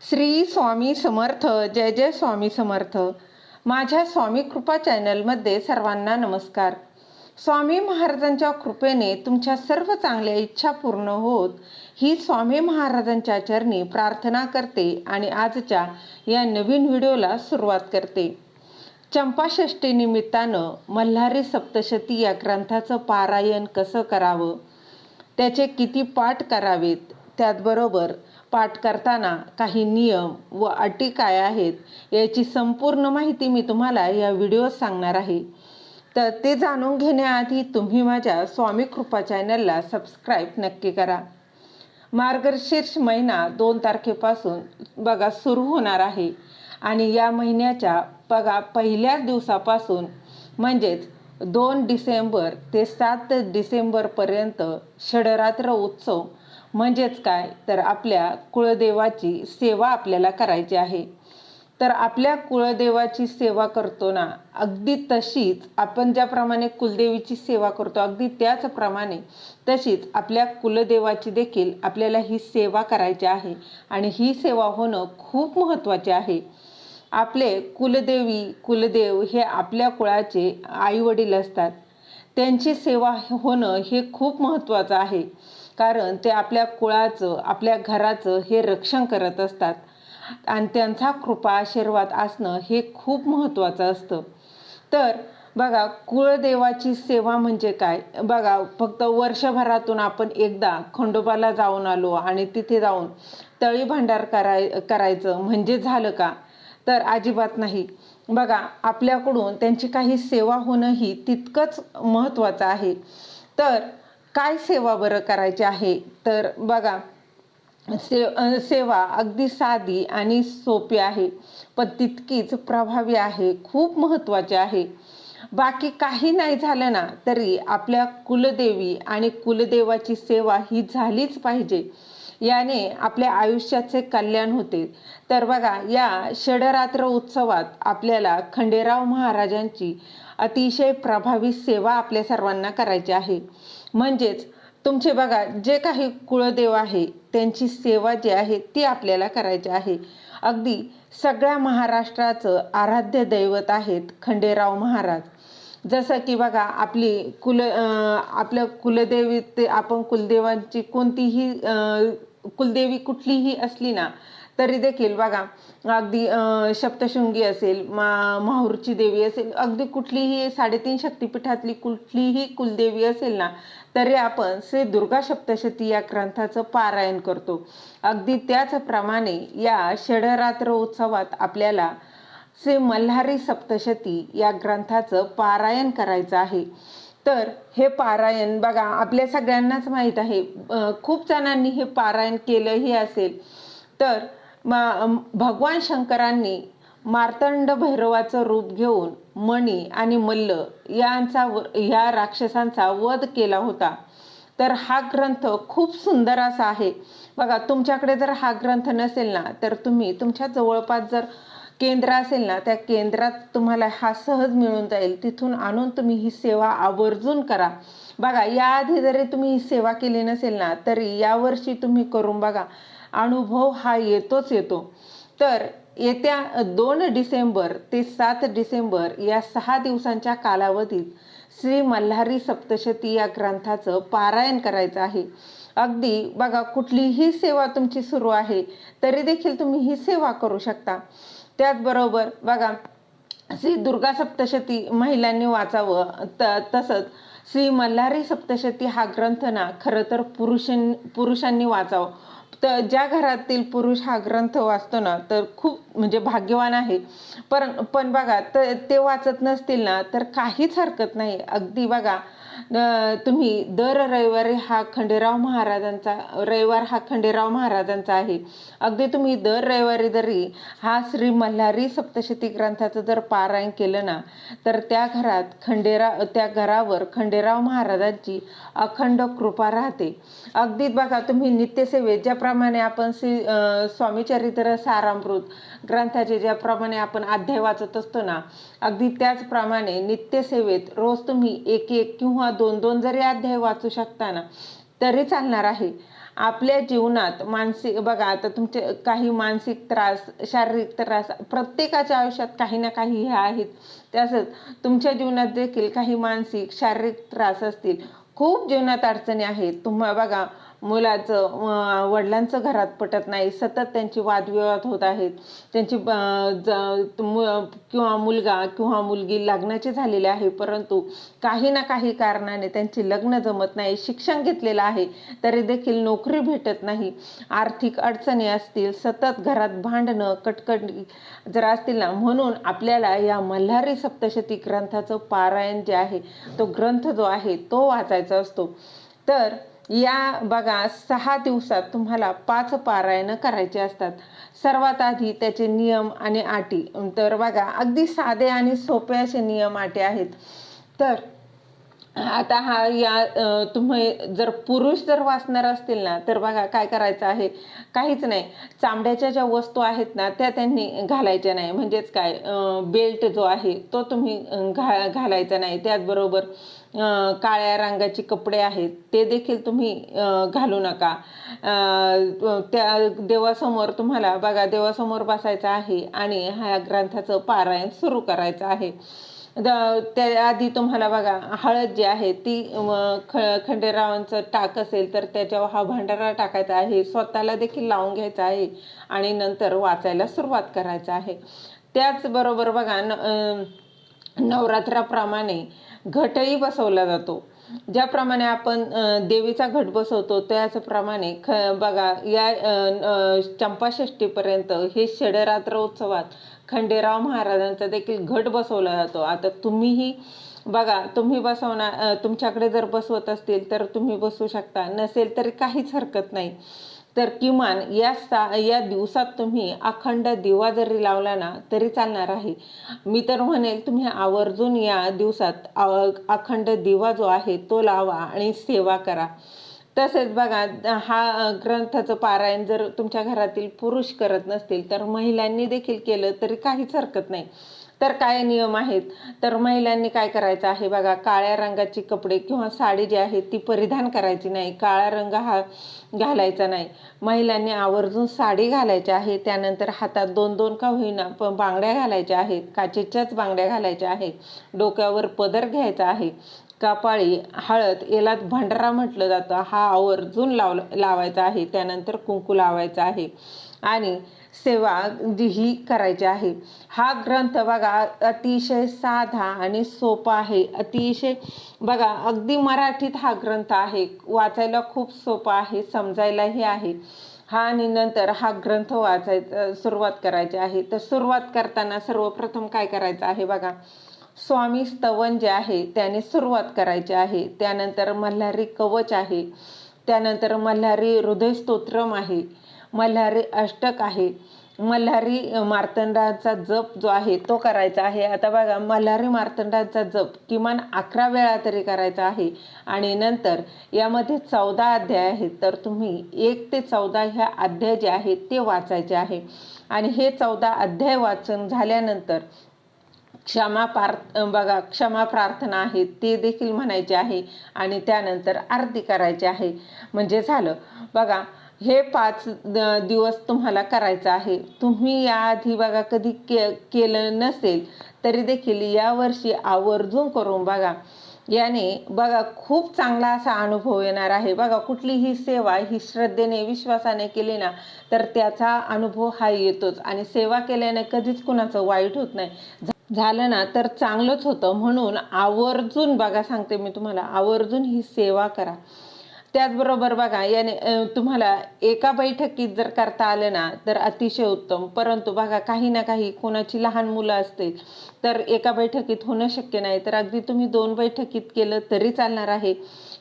श्री स्वामी समर्थ जय जय स्वामी समर्थ. माझ्या स्वामी कृपा चॅनलमध्ये सर्वांना नमस्कार. स्वामी महाराजांच्या कृपेने तुमच्या सर्व चांगल्या इच्छा पूर्ण होत ही स्वामी महाराजांच्या चरणी प्रार्थना करते आणि आजच्या या नवीन व्हिडिओला सुरुवात करते. चंपाषष्टी निमित्तानं मल्हारी सप्तशती या ग्रंथाचं पारायण कसं करावं त्याचे किती पाठ करावेत त्याचबरोबर पाठ करताना काही नियम व अटी काय आहेत याची संपूर्ण माहिती मी तुम्हाला या व्हिडिओत सांगणार आहे. तर ते जाणून घेण्याआधी तुम्ही माझ्या स्वामी कृपा चॅनलला सबस्क्राईब नक्की करा. मार्गशीर्ष महिना दोन तारखेपासून बघा सुरू होणार आहे आणि या महिन्याच्या बघा पहिल्याच दिवसापासून म्हणजेच दोन डिसेंबर ते सात डिसेंबरपर्यंत षडरात्र उत्सव म्हणजेच काय? तर आपल्या कुळदेवाची सेवा आपल्याला करायची आहे. तर आपल्या कुळदेवाची सेवा करतो ना अगदी तशीच आपण ज्याप्रमाणे कुलदेवीची सेवा करतो अगदी त्याचप्रमाणे तशीच आपल्या कुलदेवाची देखील आपल्याला ही सेवा करायची आहे. आणि ही सेवा होणं खूप महत्त्वाचे आहे. आपले कुलदेवी कुलदेव हे आपल्या कुळाचे आईवडील असतात. त्यांची सेवा होणं हे खूप महत्त्वाचं आहे. कारण ते आपल्या कुळाचं आपल्या घराचं हे रक्षण करत असतात. आणि त्यांचा कृपा आशीर्वाद असणं हे खूप महत्त्वाचं असतं. तर बघा कुळदेवाची सेवा म्हणजे काय? बघा फक्त वर्षभरातून आपण एकदा खंडोबाला जाऊन आलो आणि तिथे जाऊन तळी भांडार कराय करायचं म्हणजे झालं का? तर अजिबात नाही. बघा आपल्याकडून त्यांची काही सेवा होणंही तितकंच महत्त्वाचं आहे. तर काय सेवा बरं करायची आहे? तर बघा से सेवा अगदी साधी आणि सोपी आहे पण तितकीच प्रभावी आहे खूप महत्त्वाची आहे. बाकी काही नाही झालं ना तरी आपल्या कुलदेवी आणि कुलदेवाची सेवा ही झालीच पाहिजे. याने आपल्या आयुष्याचे कल्याण होते. तर बघा या षडरात्र उत्सवात आपल्याला खंडेराव महाराजांची अतिशय प्रभावी सेवा आपल्या सर्वांना करायची आहे. म्हणजेच तुमचे बघा जे काही कुळदेव आहे त्यांची सेवा जी आहे ती आपल्याला करायची आहे. अगदी सगळ्या महाराष्ट्राचं आराध्य दैवत आहेत खंडेराव महाराज. जसं की बघा आपली कुल आपलं कुलदेवी ते आपण कुलदेवांची कोणतीही कुलदेवी कुठलीही असली ना तरी देखील बघा अगदी सप्तशृंगी असेल मा माहूरची देवी असेल अगदी कुठलीही साडेतीन शक्तिपीठातली कुठलीही कुलदेवी असेल ना तरी आपण श्री दुर्गा सप्तशती या ग्रंथाचं पारायण करतो. अगदी त्याचप्रमाणे या षडरात्र उत्सवात आपल्याला श्री मल्हारी सप्तशती या ग्रंथाचं पारायण करायचं आहे. तर हे पारायण बघा आपल्या सगळ्यांनाच माहीत आहे. खूप जणांनी हे पारायण केलंही असेल. तर भगवान शंकरांनी मार्तंड भैरवाचं रूप घेऊन मणी आणि मल्ल यांचा ह्या राक्षसांचा वध केला होता. तर हा ग्रंथ खूप सुंदर असा आहे. बघा तुमच्याकडे जर हा ग्रंथ नसेल ना तर तुम्ही तुमच्या जवळपास जर केंद्र असेल ना त्या केंद्रात तुम्हाला हा सहज मिळून जाईल. तिथून आणून तुम्ही ही सेवा आवर्जून करा. बघा याआधी जरी तुम्ही ही सेवा केली नसेल ना तरी यावर्षी तुम्ही करून बघा अनुभव हा येतोच येतो. तर येत्या दोन डिसेंबर ते सात डिसेंबर या सहा दिवसांच्या कालावधीत श्री मल्हारी सप्तशती या ग्रंथाचं पारायण करायचं आहे. अगदी बघा कुठलीही सेवा तुमची सुरू आहे तरी देखील तुम्ही ही सेवा करू शकता. त्याचबरोबर बघा श्री दुर्गा सप्तशती महिलांनी वाचावं त तसंच श्री मल्हारी सप्तशती हा ग्रंथ ना खरं तर पुरुषां पुरुषांनी वाचावं. तर ज्या घरातील पुरुष हा ग्रंथ वाचतो ना तर खूप म्हणजे भाग्यवान आहे. पण पण बघा तर ते वाचत नसतील ना तर काहीच हरकत नाही. अगदी बघा तुम्ही दर रविवारी हा खंडेराव महाराजांचा रविवार हा खंडेराव महाराजांचा आहे. अगदी तुम्ही दर रविवारी जरी हा श्री मल्हारी सप्तशती ग्रंथाचं जर पारायण केलं ना तर त्या घरात खंडेरा त्या घरावर खंडेराव महाराजांची अखंड कृपा राहते. अगदी बघा तुम्ही नित्यसेवेत ज्याप्रमाणे आपण श्री स्वामीचरित्र सारामृत ग्रंथाचे ज्याप्रमाणे आपण अध्याय वाचत असतो ना अगदी त्याचप्रमाणे नित्यसेवेत रोज तुम्ही एक एक किंवा दोन दोन जरी अध्याय वाचू शकता ना तरी चालणार आहे. आपल्या जीवनात मानसिक बघा आता तुमचे काही मानसिक त्रास शारीरिक त्रास प्रत्येकाच्या आयुष्यात काही ना काही हे आहेत. तसंच तुमच्या जीवनात देखील काही मानसिक शारीरिक त्रास असतील खूप जीवनात अडचणी आहेत. तुम्हा बघा मुलाचं वडिलांचं घरात पटत नाही. सतत त्यांची वादविवाद होत आहेत. त्यांची ज- मु- किंवा मुलगा किंवा मुलगी लग्नाची झालेली आहे. परंतु काही ना काही कारणाने त्यांची लग्न जमत नाही. शिक्षण घेतलेलं आहे. तरी देखील नोकरी भेटत नाही. आर्थिक अडचणी असतील. सतत घरात भांडणं कटकट जर असतील ना म्हणून आपल्याला या मल्हारी सप्तशती ग्रंथाचं पारायण जे आहे तो ग्रंथ जो आहे तो वाचायचा असतो. तर या बघा सहा दिवसात तुम्हाला पाच पारायणं करायचे असतात. सर्वात आधी त्याचे नियम आणि आटी तर बघा अगदी साधे आणि सोपे असे नियम आटे आहेत. तर आता हा या तुम्ही जर पुरुष जर वाचणार असतील ना तर बघा काय करायचं आहे? काहीच नाही. चांबड्याच्या ज्या वस्तू आहेत ना त्या त्यांनी घालायच्या नाही. म्हणजेच काय? बेल्ट जो आहे तो तुम्ही घा घालायचा नाही. त्याचबरोबर काळ्या रंगाचे कपडे आहेत ते देखील तुम्ही घालू नका. त्या देवासमोर तुम्हाला बघा देवासमोर बसायचं आहे आणि ह्या ग्रंथाचं पारायण सुरू करायचं आहे. द- त्याआधी तुम्हाला बघा हळद जी आहे ती ख खंडेरावांचं टाक असेल तर त्याच्यावर हा भांडारा टाकायचा आहे स्वतःला देखील लावून घ्यायचा आहे आणि नंतर वाचायला सुरुवात करायचं आहे. त्याचबरोबर बघा न नवरात्राप्रमाणे घटही बसवला जातो. ज्याप्रमाणे आपण देवीचा घट बसवतो त्याचप्रमाणे ख बघा या चंपाषष्टीपर्यंत हे षडरात्र उत्सवात खंडेराव महाराजांचा देखील घट बसवला जातो. आता तुम्हीही बघा तुम्ही बसवणार तुमच्याकडे जर बसवत असतील तर तुम्ही बसवू शकता. नसेल तरी काहीच हरकत नाही. तर किमान या सा या दिवसात तुम्ही अखंड दिवा जरी लावला ना तरी चालणार आहे. मी तर म्हणेल तुम्ही आवर्जून या दिवसात अखंड दिवा जो आहे तो लावा आणि सेवा करा. तसेच बघा हा ग्रंथाचं पारायण जर तुमच्या घरातील पुरुष करत नसतील तर महिलांनी देखील केलं तरी काहीच हरकत नाही. तर काय नियम आहेत? तर महिलांनी काय करायचं आहे बघा काळ्या रंगाची कपडे किंवा साडी जी आहे ती परिधान करायची नाही काळा रंग हा घालायचा नाही. महिलांनी आवर्जून साडी घालायची आहे त्यानंतर हातात दोन दोन का होईना पण बांगड्या घालायच्या आहेत काचेच्याच बांगड्या घालायच्या आहेत डोक्यावर पदर घ्यायचा आहे कापाळी हळद याला भंडारा म्हटलं जातं हा आवर्जून लाव लावायचा आहे त्यानंतर कुंकू लावायचा आहे. आणि सेवा जी ही करायची आहे. हा ग्रंथ बघा अतिशय साधा आणि सोपा आहे. अतिशय बघा अगदी मराठीत हा ग्रंथ आहे. वाचायला खूप सोपा आहे समजायलाही आहे. हा आणि नंतर हा ग्रंथ वाचायचा सुरुवात करायची आहे. तर सुरुवात करताना सर्वप्रथम काय करायचं आहे बघा स्वामी स्तवन जे आहे त्याने सुरुवात करायची आहे. त्यानंतर मल्हारी कवच आहे. त्यानंतर मल्हारी हृदय स्तोत्रम आहे. मल्हारी अष्टक आहे. मल्हारी मार्तंडाचा जप जो आहे तो करायचा आहे. आता बघा मल्हारी मार्तंडाचा जप किमान अकरा वेळा तरी करायचा आहे. आणि नंतर यामध्ये चौदा अध्याय आहेत. तर तुम्ही एक ते चौदा ह्या अध्याय जे आहेत ते वाचायचे आहे. आणि हे चौदा अध्याय वाचन झाल्यानंतर क्षमा पार बघा क्षमा प्रार्थना आहे ते देखील म्हणायचे आहे. आणि त्यानंतर आरती करायची आहे. म्हणजे झालं. बघा हे पाच दिवस तुम्हाला करायचं आहे. तुम्ही याआधी बघा कधी के केलं नसेल तरी देखील यावर्षी आवर्जून करून बघा. याने बघा खूप चांगला असा अनुभव येणार आहे. बघा कुठलीही सेवा ही श्रद्धेने विश्वासाने केली ना तर त्याचा अनुभव हा येतोच. आणि सेवा केल्याने कधीच कुणाचं वाईट होत नाही. झालं ना तर चांगलंच होतं. म्हणून आवर्जून बघा सांगते मी तुम्हाला आवर्जून ही सेवा करा. त्याचबरोबर बघा याने तुम्हाला एका बैठकीत जर करता आलं ना तर अतिशय उत्तम. परंतु बघा काही ना काही कोणाची लहान मुलं असतील तर एका बैठकीत होणं शक्य नाही. तर अगदी तुम्ही दोन बैठकीत केलं तरी चालणार आहे.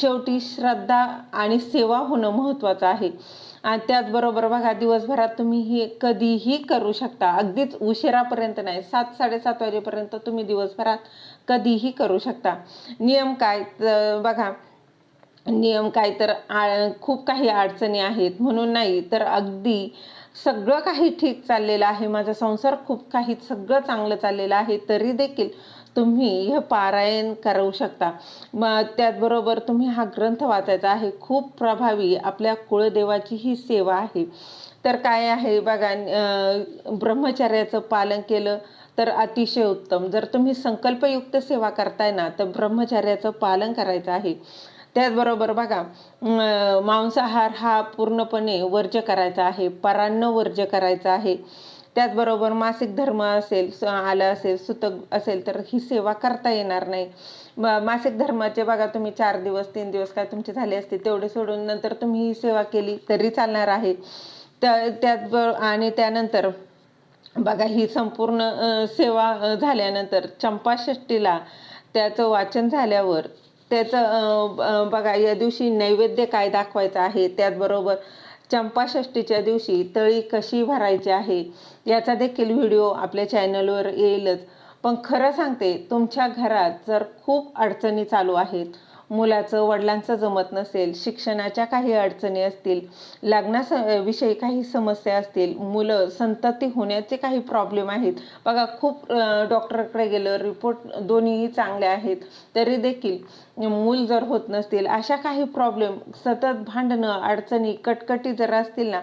शेवटी श्रद्धा आणि सेवा होणं महत्त्वाचं आहे. आणि त्याचबरोबर बघा दिवसभरात तुम्ही हे कधीही करू शकता. अगदीच उशिरापर्यंत नाही सात साडेसात वाजेपर्यंत तुम्ही दिवसभरात कधीही करू शकता. नियम काय? बघा नियम काय तर आ- खूप काही अडचणी आहेत. म्हणून नाही तर अगदी सगळं काही ठीक चाललेलं आहे. माझा संसार खूप काही सगळं चांगलं चाललेलं आहे तरी देखील तुम्ही हे पारायण करू शकता. मग त्याचबरोबर तुम्ही हा ग्रंथ वाचायचा आहे. खूप प्रभावी आपल्या कुळदेवाची ही सेवा आहे. तर काय आहे बघा ब्रह्मचर्याचं पालन केलं तर अतिशय उत्तम. जर तुम्ही संकल्पयुक्त सेवा करताय ना तर ब्रह्मचर्याचं पालन करायचं आहे. त्याचबरोबर बघा मांसाहार हा पूर्णपणे वर्ज्य करायचा आहे परान्न वर्ज्य करायचा आहे. त्याचबरोबर मासिक धर्म असेल स- आलं असेल सुतक असेल तर ही सेवा करता येणार नाही. मासिक धर्माचे बघा तुम्ही चार दिवस तीन दिवस काय तुमचे झाले असते तेवढे सोडून नंतर तुम्ही ही सेवा केली तरी चालणार आहे. त्या त्याचबरोबर आणि त्यानंतर बघा ही संपूर्ण सेवा झाल्यानंतर चंपाषष्टीला त्याचं वाचन झाल्यावर त्याचं बघा या दिवशी नैवेद्य काय दाखवायचं आहे त्याचबरोबर चंपाषष्टीच्या दिवशी तळी कशी भरायची आहे याचा देखील व्हिडिओ आपल्या चॅनलवर येईलच. पण खरं सांगते तुमच्या घरात जर खूप अडचणी चालू आहेत मुलाचं वडिलांचं जमत नसेल शिक्षणाच्या काही अडचणी असतील लग्नास विषयी काही समस्या असतील मुलं संतती होण्याचे काही प्रॉब्लेम आहेत. बघा खूप डॉक्टरकडे गेलं रिपोर्ट दोन्हीही चांगले आहेत तरी देखील मूल जर होत नसतील अशा काही प्रॉब्लेम सतत भांडणं अडचणी कटकटी जर असतील ना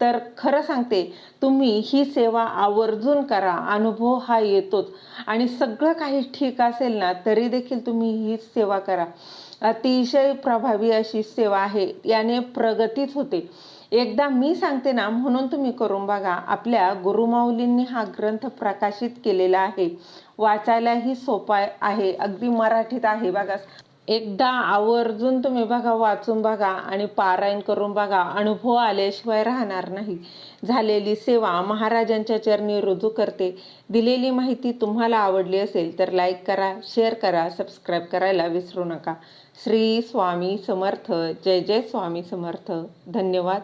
तर खरं सांगते तुम्ही ही सेवा आवर्जून करा अनुभव हा येतोच. आणि सगळं काही ठीक असेल ना तरी देखील तुम्ही ही सेवा करा. अतिशय प्रभावी अशी सेवा आहे याने प्रगतीच होते. एकदा मी सांगते ना म्हणून तुम्ही करून बघा आपल्या गुरुमाऊलींनी हा ग्रंथ प्रकाशित केलेला आहे. वाचायलाही सोपा आहे अगदी मराठीत आहे बघा. एकदा आवर्जून तुम्ही बघा वाचून बघा आणि पारायण करून बघा. अनुभव आल्याशिवाय राहणार नाही. झालेली सेवा महाराजांच्या चरणी रुजू करते. दिलेली माहिती तुम्हाला आवडली असेल तर लाईक करा शेअर करा सबस्क्राईब करायला विसरू नका. श्री स्वामी समर्थ. जय जय स्वामी समर्थ. धन्यवाद.